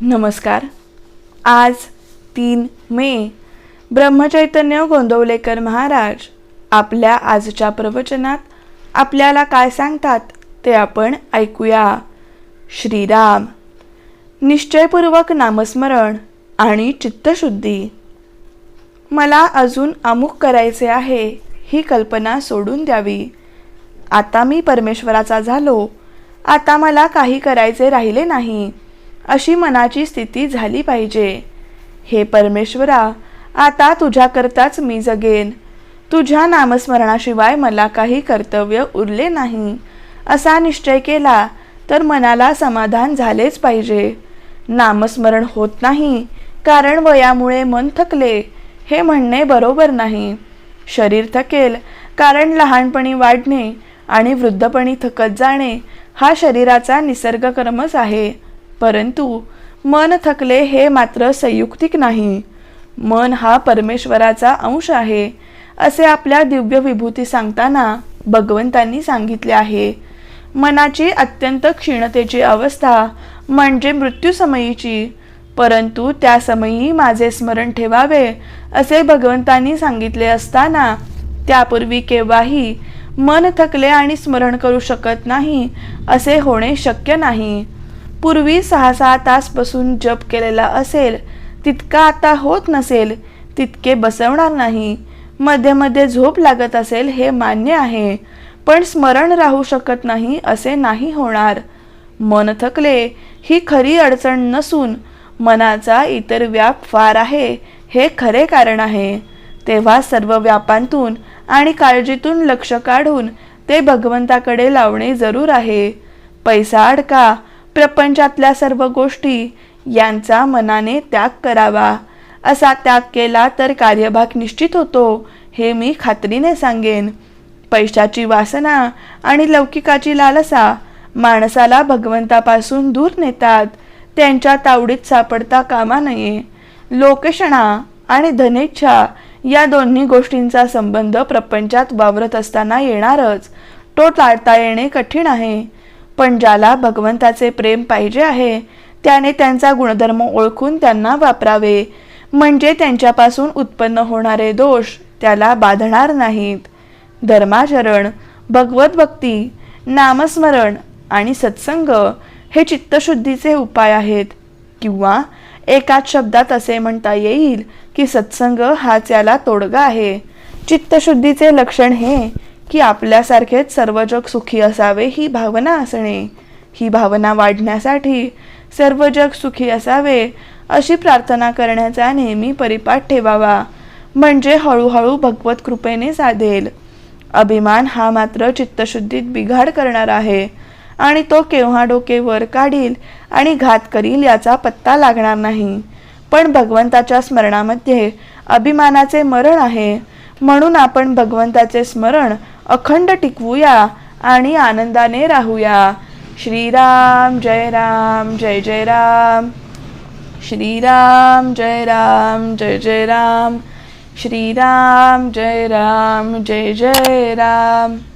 नमस्कार. आज तीन मे. ब्रह्मचैतन्य गोंदवलेकर महाराज आपल्या आजच्या प्रवचनात आपल्याला काय सांगतात ते आपण ऐकूया. श्रीराम. निश्चयपूर्वक नामस्मरण आणि चित्तशुद्धी. मला अजून अमुक करायचे आहे ही कल्पना सोडून द्यावी. आता मी परमेश्वराचा झालो. आता मला काही करायचे राहिले नाही. अशी मनाची स्थिती झाली पाहिजे. हे परमेश्वरा आता तुझ्याकरताच मी जगेन. तुझ्या नामस्मरणाशिवाय मला काही कर्तव्य उरले नाही. असा निश्चय केला तर मनाला समाधान झालेच पाहिजे. नामस्मरण होत नाही कारण वयामुळे मन थकले हे म्हणणे बरोबर नाही. शरीर थकेल कारण लहानपणी वाढणे आणि वृद्धपणी थकत जाणे हा शरीराचा निसर्गक्रमच आहे. परंतु मन थकले हे मात्र संयुक्तिक नाही. मन हा परमेश्वराचा अंश आहे असे आपल्या दिव्य विभूती सांगताना भगवंतांनी सांगितले आहे. मनाची अत्यंत क्षीणतेची अवस्था म्हणजे मृत्यूसमयीची परंतु त्या समयी माझे स्मरण ठेवावे असे भगवंतांनी सांगितले असताना त्यापूर्वी केव्हाही मन थकले आणि स्मरण करू शकत नाही असे होणे शक्य नाही. पूर्वी सहा सहा तास बसून जप केलेला असेल तितका आता होत नसेल तितके बसवणार नाही. मध्ये मध्ये झोप लागत असेल हे मान्य आहे पण स्मरण राहू शकत नाही असे नाही होणार. मन थकले ही खरी अडचण नसून मनाचा इतर व्याप फार आहे हे खरे कारण आहे. तेव्हा सर्व व्यापांतून आणि काळजीतून लक्ष काढून ते भगवंताकडे लावणे जरूर आहे. पैसा अडका प्रपंचातल्या सर्व गोष्टी यांचा मनाने त्याग करावा. असा त्याग केला तर कार्यभाग निश्चित होतो हे मी खात्रीने सांगेन. पैशाची वासना आणि लौकिकाची लालसा माणसाला भगवंतापासून दूर नेतात. त्यांच्या तावडीत सापडता कामा नये. लोकेशणा आणि धनेच्छा या दोन्ही गोष्टींचा संबंध प्रपंचात वावरत असताना येणारच. तो टाळता येणे कठीण आहे. पण ज्याला भगवंताचे प्रेम पाहिजे आहे त्याने त्यांचा गुणधर्म ओळखून त्यांना वापरावे. म्हणजे त्यांच्यापासून उत्पन्न होणारे दोष त्याला बाधणार नाहीत. धर्माचरण भगवत भक्ती नामस्मरण आणि सत्संग हे चित्तशुद्धीचे उपाय आहेत. किंवा एकाच शब्दात असे म्हणता येईल की सत्संग हाच याला तोडगा आहे. चित्तशुद्धीचे लक्षण हे की आपल्यासारखेच सर्व जग सुखी असावे ही भावना असणे. ही भावना वाढण्यासाठी सर्व जग सुखी असावे अशी प्रार्थना करण्याचा नेहमी परिपाठ ठेवावा. म्हणजे हळूहळू भगवत कृपेने साधेल. अभिमान हा मात्र चित्तशुद्धीत बिघाड करणार आहे. आणि तो केव्हा डोके वर काढील आणि घात करील याचा पत्ता लागणार नाही. पण भगवंताच्या स्मरणामध्ये अभिमानाचे मरण आहे. म्हणून आपण भगवंताचे स्मरण अखंड टिकवूया आणि आनंदाने राहूया. श्रीराम जय राम जय जय राम. श्रीराम जय राम जय जय राम. श्रीराम जय राम जय जय राम.